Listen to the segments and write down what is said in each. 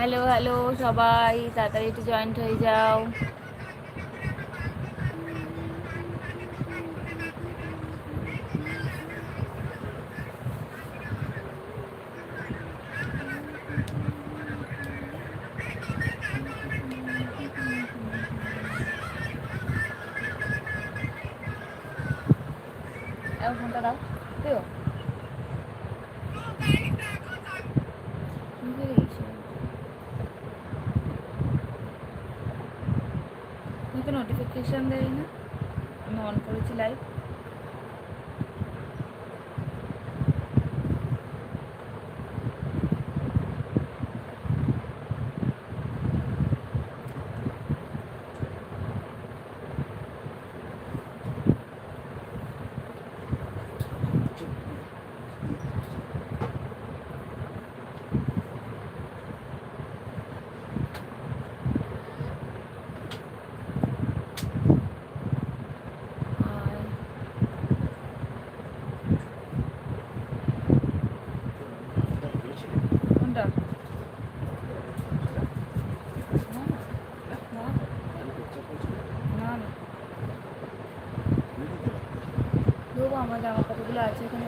Hello hello সবাই তাড়াতাড়ি একটু জয়েন্ট হয়ে যাও। দাও দিও। নোটিফিকেশন দেয় না অন করেছি লাইভ আর কোনটা না, না, না, না। দেবো, আমার জামা কাপড়গুলো আছে এখানে।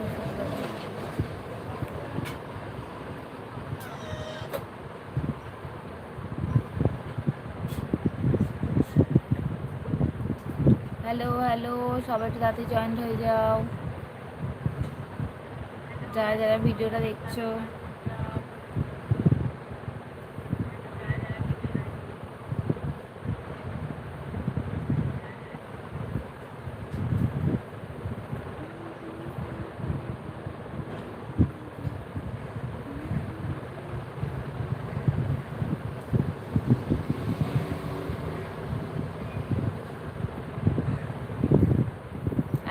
হ্যালো হ্যালো, সবাই একটু তাড়াতাড়ি জয়েন্ট হয়ে যাও যারা যারা ভিডিওটা দেখছ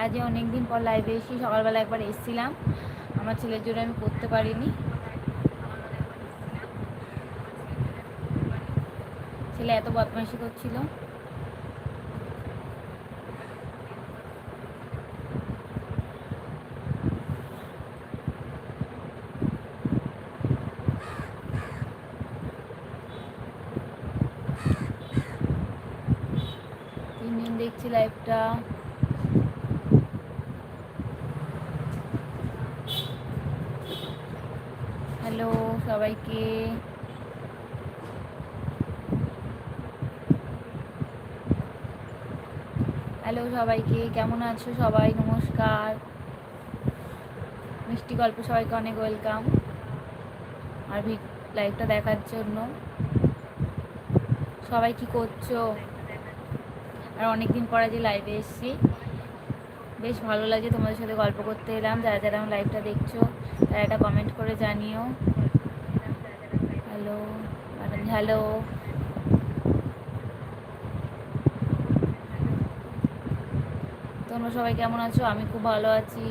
আজ অনেক দিন পর লাইভে এসেছি সকালবেলা একবার এসেছিলাম, আমার ছেলের জন্য আমি করতে পারিনি। ছেলে এত বদমাইশি করছিল। তিন দিন দেখছি লাইভটা হ্যালো সবাইকে। হ্যালো সবাইকে, কেমন আছো সবাই? নমস্কার। মিষ্টি গল্প সবাইকে অনেক ওয়েলকাম আর লাইভটা দেখার জন্য। সবাই কি করছ? আর অনেকদিন পরে যে লাইভে এসেছি। বেশ ভালো লাগে তোমাদের সাথে গল্প করতে এলাম। যারা যারা আমার লাইভটা দেখছ, তারা একটা কমেন্ট করে জানিও। Hello madam hello. তোমরা সবাই কেমন আছো? আমি খুব ভালো আছি।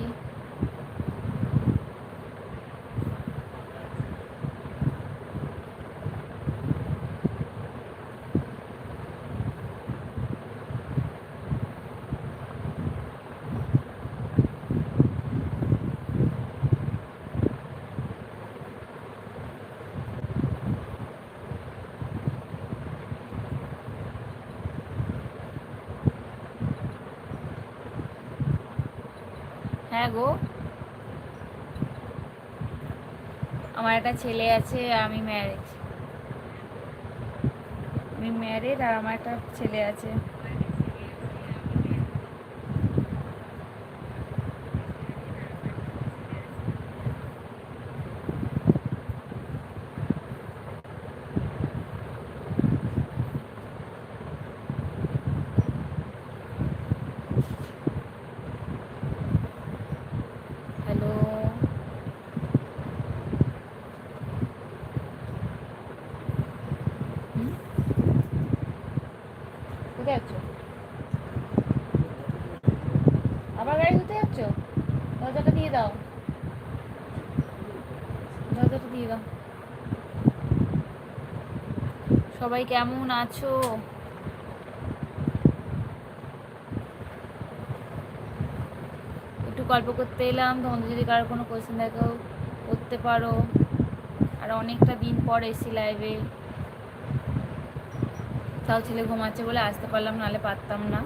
হ্যাঁ গো। আমার একটা ছেলে আছে, আমি ম্যারেজ আমি ম্যারেজ আর আমার একটা ছেলে আছে হ্যালো হুম? কোথায় যাচ্ছ আবার গাড়ি ধুতে যাচ্ছ দরজাটা দিয়ে দাও দিয়ে দাও। সবাই কেমন আছো? একটু গল্প করতে এলাম, তোমাদের যদি কারোর কোনো কোয়েশ্চেন দেখো, করতে পারো। আর অনেকটা দিন পর এসি লাইভে তাও ছেলে ঘুমাচ্ছে বলে আসতে পারলাম, নাহলে পারতাম না।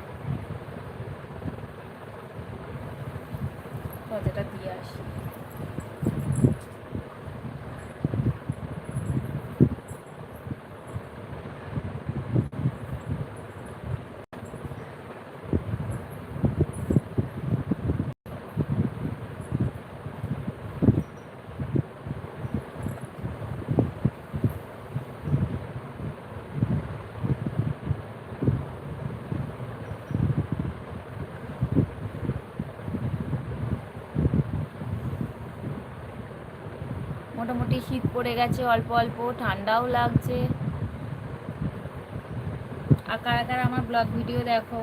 দরজাটা দিয়ে আসি। মোটামুটি শীত পড়ে গেছে, অল্প অল্প, ঠান্ডাও লাগছে। আর কারা কারা আমার ব্লগ ভিডিও দেখো?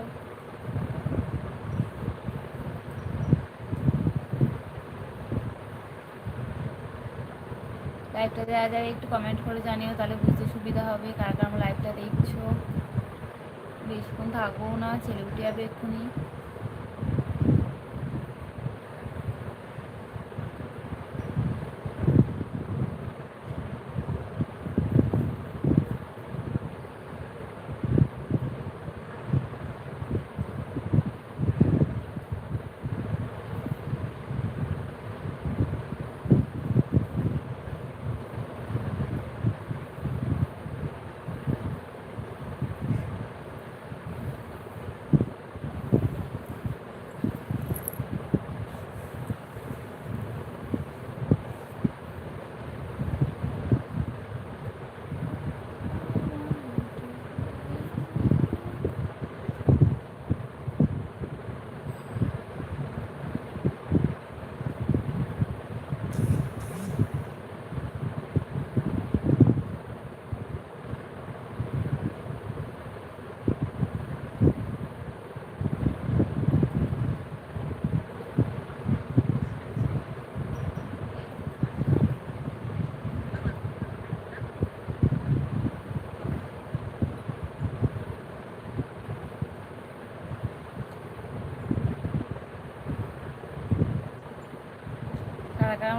লাইভটা দেওয়া যায় একটু কমেন্ট করে জানিও, তাহলে বুঝতে সুবিধা হবে। কারা কারা আমার লাইভটা দেখছ? বেশিক্ষণ থাকব না ছেলে উঠে যাবে এক্ষুনি।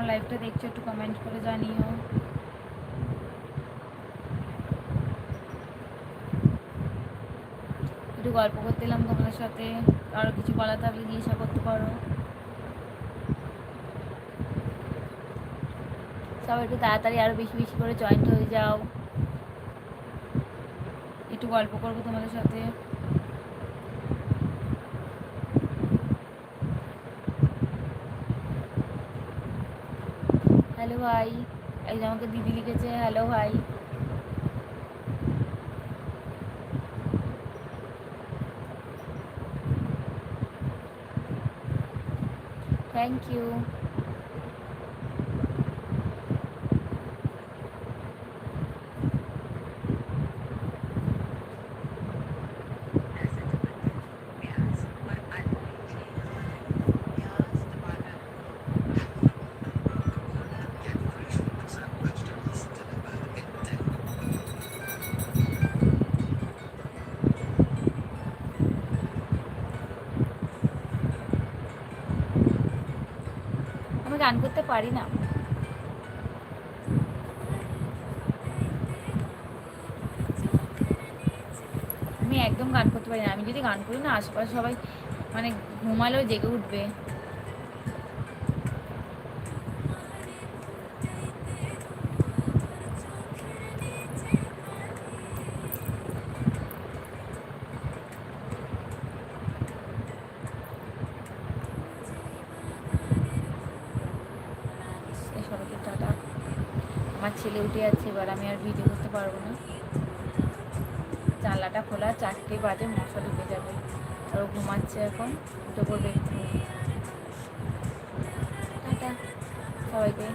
আমার লাইভটা দেখছ, একটু কমেন্ট করে জানিও। একটু গল্প করতে এলাম তোমাদের সাথে, আরও কিছু বলা থাকলে জিজ্ঞাসা করতে পারো। সবাই একটু তাড়াতাড়ি আরও বেশি বেশি করে জয়েন্ট হয়ে যাও। একটু গল্প করব তোমাদের সাথে হ্যালো ভাই একজন আমাকে দিদি লিখেছে হ্যালো ভাই। থ্যাংক ইউ আমি গান করতে পারি না। আমি একদম গান করতে পারি না। আমি যদি গান করি না, আশেপাশে সবাই মানে ঘুমালেও জেগে উঠবে। ছেলে উঠে যাচ্ছে, এবার আমি আর ভিডিও করতে পারব না। জানলাটা খোলা, চারটে বাজে, মশা ঢুকে যাবে। আর ঘুমাচ্ছে এখন উঠে পড়বে। টাটা। সবাইকে।